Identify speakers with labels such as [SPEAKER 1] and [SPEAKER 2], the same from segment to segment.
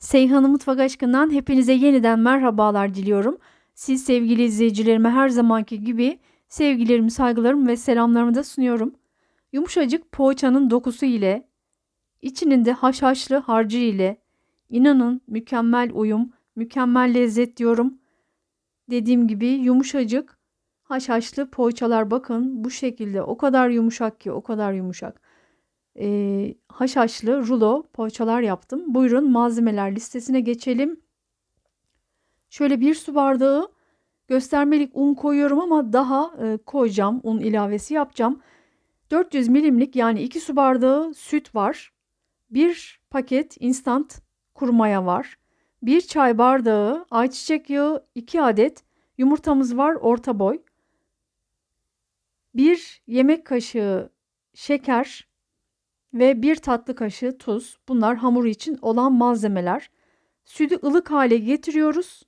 [SPEAKER 1] Seyhan'ın Mutfak Aşkı'ndan hepinize yeniden merhabalar diliyorum. Siz sevgili izleyicilerime her zamanki gibi sevgilerimi, saygılarımı ve selamlarımı da sunuyorum. Yumuşacık poğaçanın dokusu ile, içinin de haşhaşlı harcı ile, inanın mükemmel uyum, mükemmel lezzet diyorum. Dediğim gibi yumuşacık haşhaşlı poğaçalar bakın bu şekilde o kadar yumuşak ki o kadar yumuşak e, haşhaşlı rulo poğaçalar yaptım. Buyurun malzemeler listesine geçelim. Şöyle bir su bardağı göstermelik un koyuyorum ama daha e, koyacağım. Un ilavesi yapacağım. 400 milimlik yani 2 su bardağı süt var. 1 paket instant kuru maya var. 1 çay bardağı ayçiçek yağı, 2 adet yumurtamız var orta boy. 1 yemek kaşığı şeker, ve bir tatlı kaşığı tuz. Bunlar hamur için olan malzemeler. Sütü ılık hale getiriyoruz.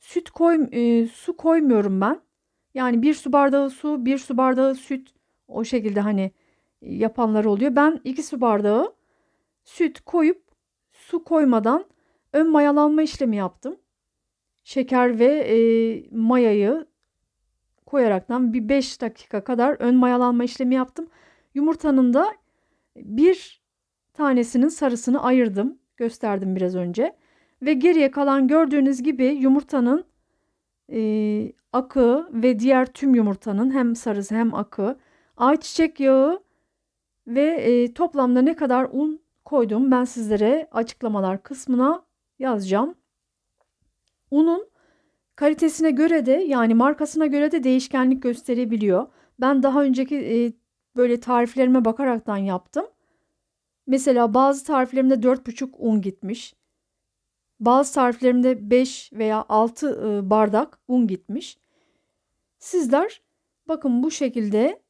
[SPEAKER 1] Süt koy, e, su koymuyorum ben. Yani bir su bardağı su, bir su bardağı süt o şekilde hani yapanlar oluyor. Ben iki su bardağı süt koyup su koymadan ön mayalanma işlemi yaptım. Şeker ve e, mayayı koyaraktan bir 5 dakika kadar ön mayalanma işlemi yaptım. Yumurtanın da bir tanesinin sarısını ayırdım. Gösterdim biraz önce. Ve geriye kalan gördüğünüz gibi yumurtanın e, akı ve diğer tüm yumurtanın hem sarısı hem akı, ayçiçek yağı ve e, toplamda ne kadar un koydum ben sizlere açıklamalar kısmına yazacağım. Unun kalitesine göre de yani markasına göre de değişkenlik gösterebiliyor. Ben daha önceki e, böyle tariflerime bakaraktan yaptım. Mesela bazı tariflerimde 4,5 un gitmiş. Bazı tariflerimde 5 veya 6 ıı, bardak un gitmiş. Sizler bakın bu şekilde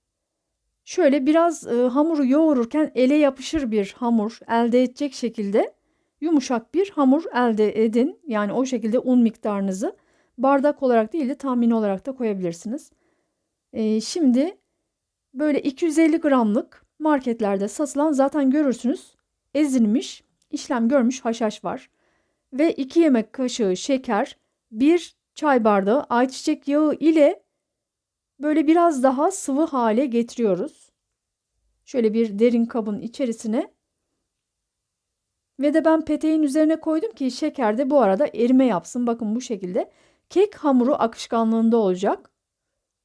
[SPEAKER 1] şöyle biraz ıı, hamuru yoğururken ele yapışır bir hamur elde edecek şekilde yumuşak bir hamur elde edin. Yani o şekilde un miktarınızı bardak olarak değil de tahmini olarak da koyabilirsiniz. Ee, şimdi böyle 250 gramlık marketlerde satılan zaten görürsünüz ezilmiş, işlem görmüş haşhaş var. Ve 2 yemek kaşığı şeker, 1 çay bardağı ayçiçek yağı ile böyle biraz daha sıvı hale getiriyoruz. Şöyle bir derin kabın içerisine ve de ben peteğin üzerine koydum ki şeker de bu arada erime yapsın. Bakın bu şekilde. Kek hamuru akışkanlığında olacak.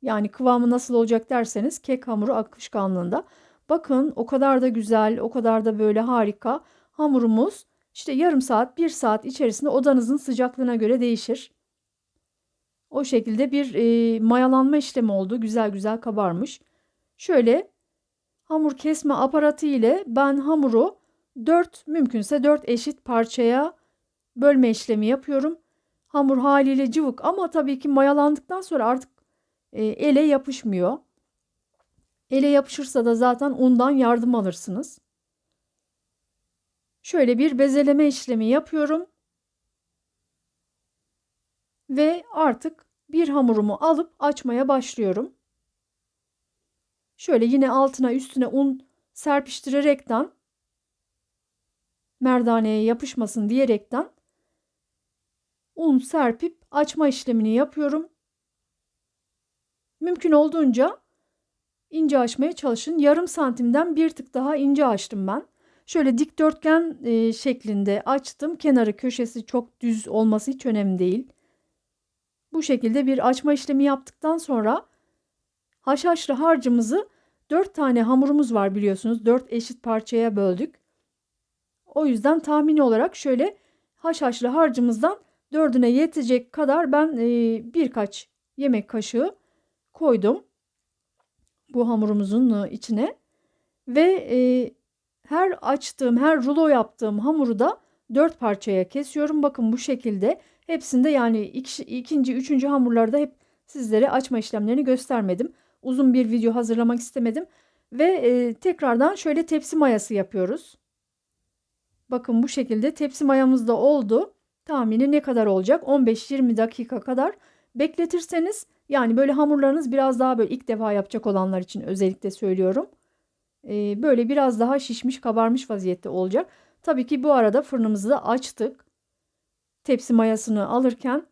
[SPEAKER 1] Yani kıvamı nasıl olacak derseniz kek hamuru akışkanlığında. Bakın o kadar da güzel, o kadar da böyle harika. Hamurumuz işte yarım saat, bir saat içerisinde odanızın sıcaklığına göre değişir. O şekilde bir e, mayalanma işlemi oldu. Güzel güzel kabarmış. Şöyle hamur kesme aparatı ile ben hamuru 4 mümkünse 4 eşit parçaya bölme işlemi yapıyorum. Hamur haliyle cıvık ama tabii ki mayalandıktan sonra artık e, ele yapışmıyor. Ele yapışırsa da zaten undan yardım alırsınız. Şöyle bir bezeleme işlemi yapıyorum. Ve artık bir hamurumu alıp açmaya başlıyorum. Şöyle yine altına üstüne un serpiştirerekten merdaneye yapışmasın diyerekten un serpip açma işlemini yapıyorum. Mümkün olduğunca ince açmaya çalışın. Yarım santimden bir tık daha ince açtım ben. Şöyle dikdörtgen e, şeklinde açtım. Kenarı köşesi çok düz olması hiç önemli değil. Bu şekilde bir açma işlemi yaptıktan sonra haşhaşlı harcımızı 4 tane hamurumuz var biliyorsunuz. 4 eşit parçaya böldük. O yüzden tahmini olarak şöyle haşhaşlı harcımızdan dördüne yetecek kadar ben e, birkaç yemek kaşığı koydum bu hamurumuzun e, içine ve e, her açtığım, her rulo yaptığım hamuru da dört parçaya kesiyorum. Bakın bu şekilde hepsinde yani iki, ikinci, üçüncü hamurlarda hep sizlere açma işlemlerini göstermedim. Uzun bir video hazırlamak istemedim. Ve e, tekrardan şöyle tepsi mayası yapıyoruz. Bakın bu şekilde tepsi mayamız da oldu. Tahmini ne kadar olacak? 15-20 dakika kadar bekletirseniz yani böyle hamurlarınız biraz daha böyle ilk defa yapacak olanlar için özellikle söylüyorum. Ee, böyle biraz daha şişmiş kabarmış vaziyette olacak. Tabii ki bu arada fırınımızı da açtık. tepsi mayasını alırken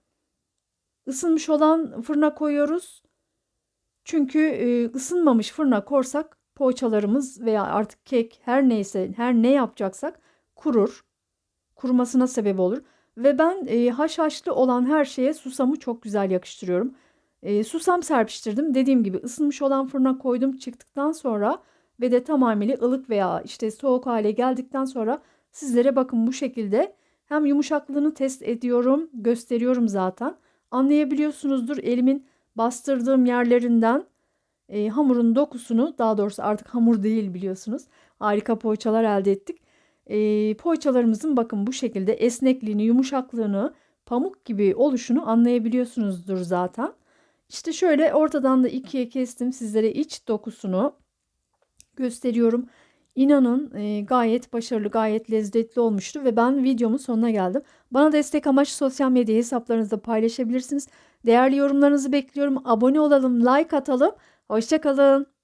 [SPEAKER 1] ısınmış olan fırına koyuyoruz. Çünkü e, ısınmamış fırına korsak poğaçalarımız veya artık kek her neyse her ne yapacaksak kurur. Kurumasına sebep olur. Ve ben e, haşhaşlı olan her şeye susamı çok güzel yakıştırıyorum. E, susam serpiştirdim. Dediğim gibi ısınmış olan fırına koydum çıktıktan sonra ve de tamamıyla ılık veya işte soğuk hale geldikten sonra sizlere bakın bu şekilde hem yumuşaklığını test ediyorum, gösteriyorum zaten. Anlayabiliyorsunuzdur elimin bastırdığım yerlerinden e, hamurun dokusunu daha doğrusu artık hamur değil biliyorsunuz. Harika poğaçalar elde ettik. E, poğaçalarımızın bakın bu şekilde esnekliğini, yumuşaklığını, pamuk gibi oluşunu anlayabiliyorsunuzdur zaten. İşte şöyle ortadan da ikiye kestim sizlere iç dokusunu gösteriyorum. İnanın e, gayet başarılı, gayet lezzetli olmuştu ve ben videomun sonuna geldim. Bana destek amaçlı sosyal medya hesaplarınızda paylaşabilirsiniz. Değerli yorumlarınızı bekliyorum. Abone olalım, like atalım. Hoşçakalın.